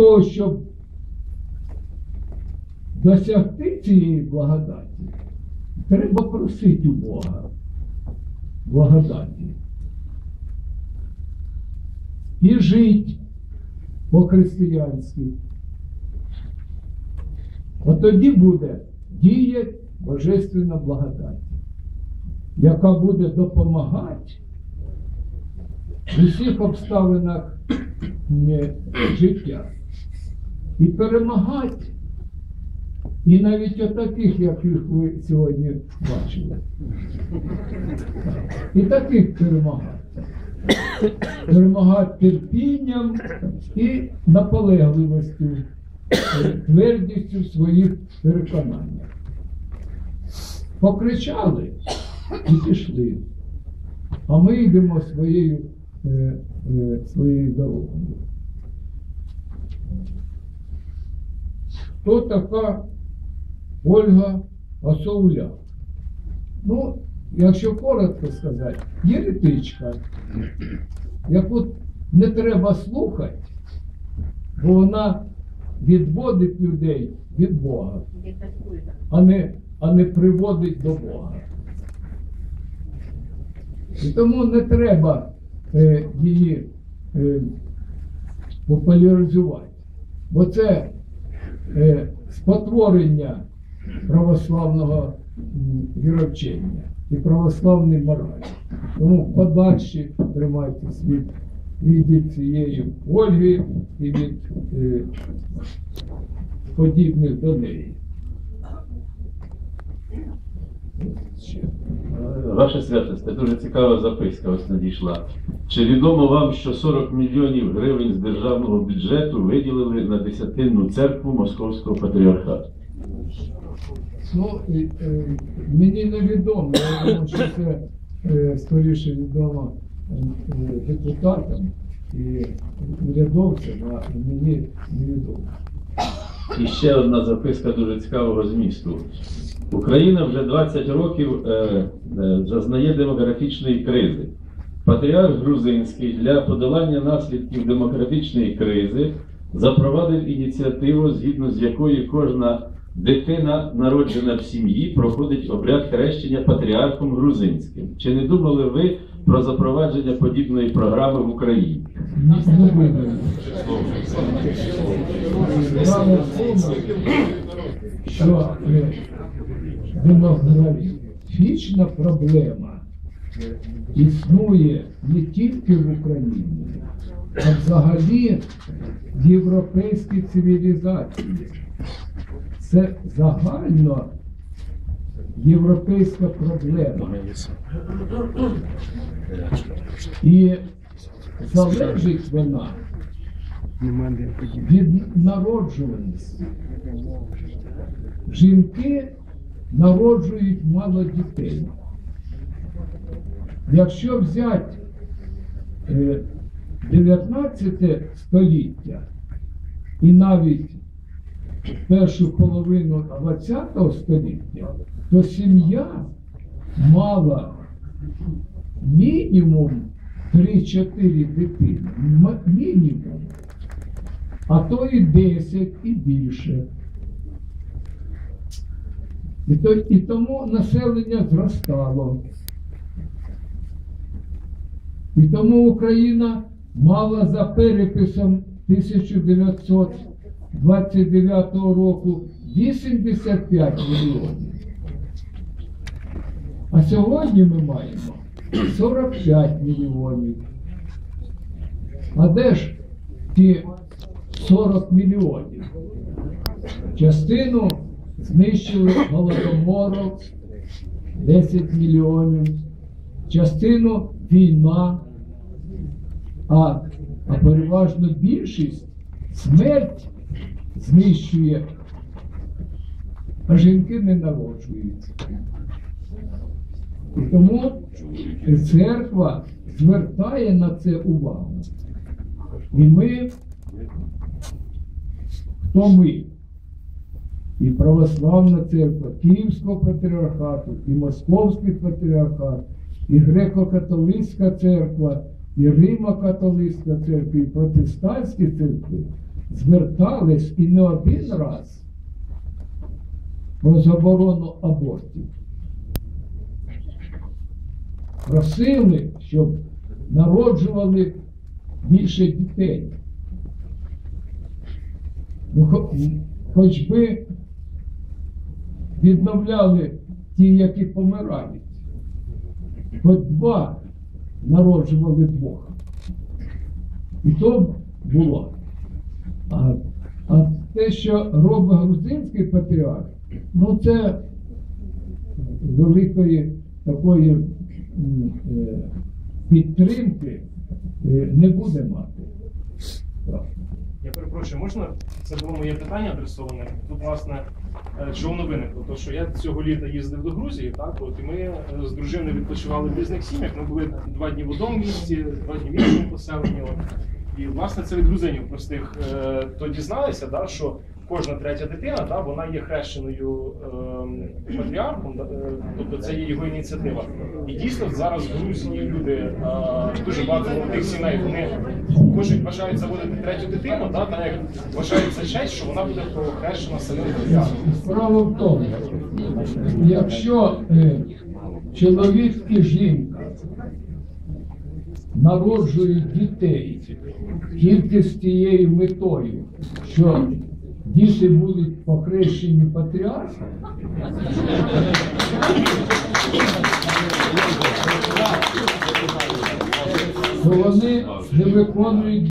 того, щоб досягти цієї благодаті, треба просити у Бога благодаті. І жити по-християнськи. От тоді буде діяти Божественна благодать, яка буде допомагати в усіх обставинах е, життя і перемагати. І навіть отаких, яких ви сьогодні бачили. І таких перемагати. Перемагати терпінням і наполегливістю, е, твердістю своїх переконаннях. Покричали і пішли. А ми йдемо своєю, е, е, своєю дорогою. Хто така Ольга Осоуля? Ну, якщо коротко сказати, єретичка, яку не треба слухати, бо вона відводить людей від Бога, а не, а не приводить до Бога. І тому не треба е, її е, популяризувати. Бо це спотворення православного віровчення і православної моралі. Тому подальші тримайтесь від, від цієї Ольги і від е, подібних до неї. Ще. Ваше святосте, дуже цікава записка ось надійшла. Чи відомо вам, що 40 мільйонів гривень з державного бюджету виділили на десятинну церкву Московського патріархату? Ну, і, е, мені невідомо, я думаю, що це е, скоріше відомо е, депутатам і урядовцям, а мені невідомо. І ще одна записка дуже цікавого змісту. Україна вже 20 років е, е, зазнає демографічної кризи. Патріарх Грузинський для подолання наслідків демографічної кризи запровадив ініціативу, згідно з якою кожна дитина, народжена в сім'ї, проходить обряд хрещення патріархом грузинським. Чи не думали ви про запровадження подібної програми в Україні? Справа в що демографічна проблема існує не тільки в Україні, а взагалі в європейській цивілізації. Це загально європейська проблема. І залежить вона від народжуваності. Жінки народжують мало дітей. Якщо взяти е, 19 століття і навіть першу половину 20 століття, то сім'я мала мінімум 3-4 дитини. Мінімум. А то і 10, і більше. І, то, і тому населення зростало. І тому Україна мала за переписом 1929 року 85 мільйонів. А сьогодні ми маємо 45 мільйонів. А де ж ті 40 мільйонів? Частину знищили голодомором 10 мільйонів, частину війна, а, а переважно більшість смерть знищує, а жінки не народжуються. Тому церква звертає на це увагу. І ми, хто ми? І православна церква Київського патріархату, і Московський патріархат, і греко-католицька церква, і Римо-католицька церква, і протестантські церкви звертались і не один раз про заборону абортів. Просили, щоб народжували більше дітей. Ну, хоч би відновляли ті, які помирають. Хоч два народжували двох. І то було. А, а те, що робить грузинський патріарх, ну це великої такої е, підтримки е, не буде мати. Я перепрошую, можна це було моє питання адресоване. Тут, власне, е, чого воно виникло? То що я цього літа їздив до Грузії, так от і ми е, з дружиною відпочивали в різних сім'ях. Ми були два дні в одному місці, два дні в іншому поселенні. І власне це від грузинів простих е, то дізналися, так, що кожна третя дитина, да, вона є хрещеною е, патріархом, е, тобто це є його ініціатива. І дійсно зараз в Грузії люди е, дуже багато молодих сімей вони хочуть бажають заводити третю дитину, да, так як вважають за честь, що вона буде прохрещена самим патріархом. Справа в тому, якщо е, чоловік і жінка народжують дітей тільки з тією метою, що діти будуть покрещені патріархом, то вони не виконують